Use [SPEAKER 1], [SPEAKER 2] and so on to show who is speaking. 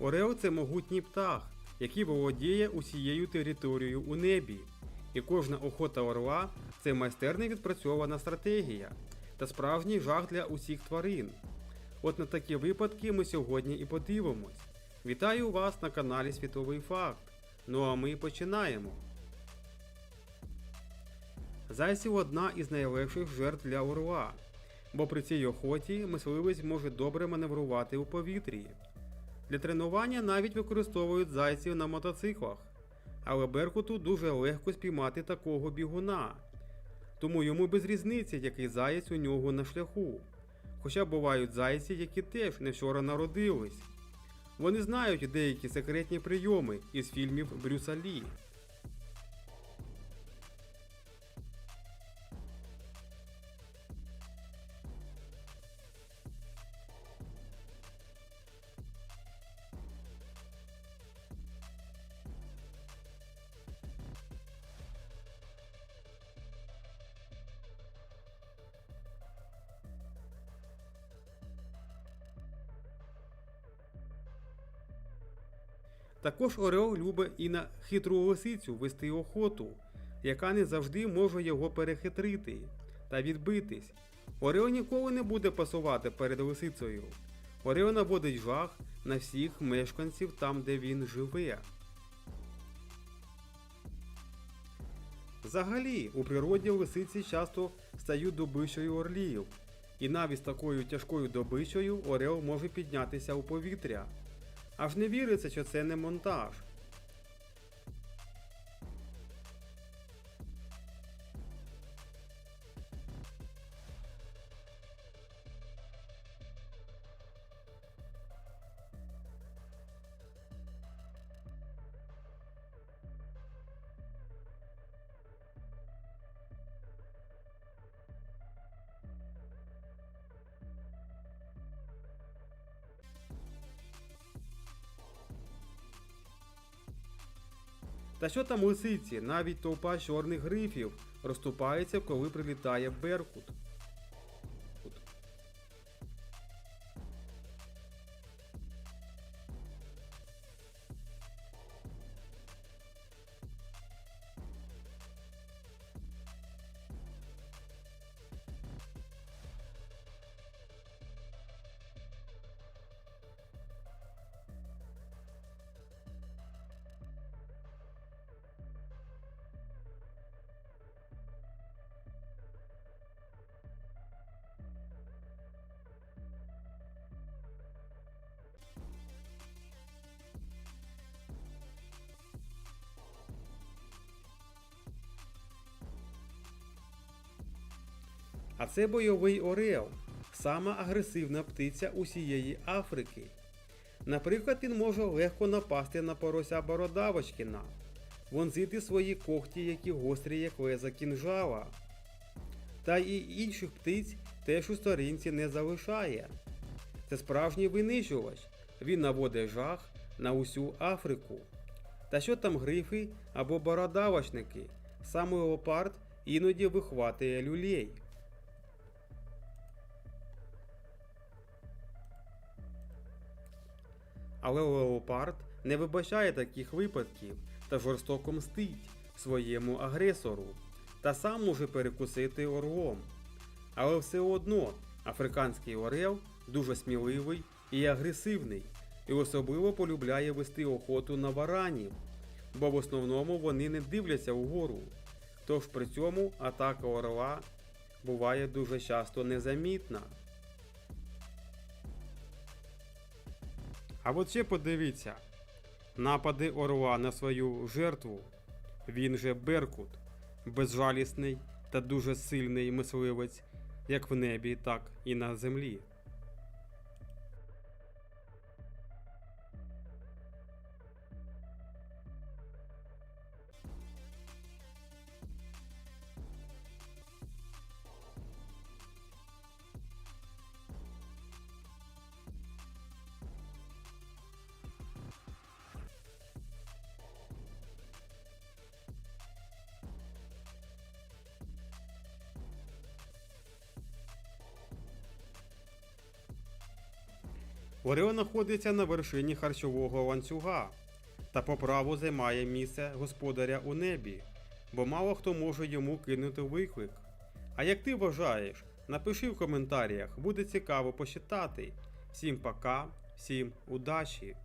[SPEAKER 1] Орел це могутній птах, який володіє усією територією у небі. І кожна охота орла це майстерно відпрацьована стратегія та справжній жах для усіх тварин. От на такі випадки ми сьогодні і подивимось. Вітаю вас на каналі Світовий Факт. Ну а ми починаємо. Зайців одна із найлегших жертв для орла, бо при цій охоті мисливець може добре маневрувати у повітрі. Для тренування навіть використовують зайців на мотоциклах, але Беркуту дуже легко спіймати такого бігуна, тому йому без різниці, який заєць у нього на шляху. Хоча бувають зайці, які теж не вчора народились. Вони знають деякі секретні прийоми із фільмів Брюса Лі. Також Орел любить і на хитру лисицю вести охоту, яка не завжди може його перехитрити та відбитись. Орел ніколи не буде пасувати перед лисицею. Орел наводить жах на всіх мешканців там, де він живе. Взагалі, у природі лисиці часто стають добичею орлів, і навіть з такою тяжкою добичею Орел може піднятися у повітря. Аж не віриться, що це не монтаж. Та що там лисиці, навіть товпа чорних грифів розступається, коли прилітає Беркут. А це бойовий орел, сама агресивна птиця усієї Африки. Наприклад, він може легко напасти на порося бородавочкіна, вонзити свої когті, які гострі, як леза кінжала. Та і інших птиць теж у сторінці не залишає. Це справжній винищувач. Він наводить жах на усю Африку. Та що там грифи або бородавочники? Саме леопард іноді вихватує люлей. Але леопард не вибачає таких випадків та жорстоко мстить своєму агресору та сам може перекусити орлом. Але все одно африканський орел дуже сміливий і агресивний, і особливо полюбляє вести охоту на варанів, бо в основному вони не дивляться угору. Тож при цьому атака орла буває дуже часто незамітна. А от ще подивіться, напади орла на свою жертву, він же Беркут, безжалісний та дуже сильний мисливець, як в небі, так і на землі. Орел знаходиться на вершині харчового ланцюга та по праву займає місце господаря у небі, бо мало хто може йому кинути виклик. А як ти вважаєш, напиши в коментарях, буде цікаво почитати. Всім пока, всім удачі!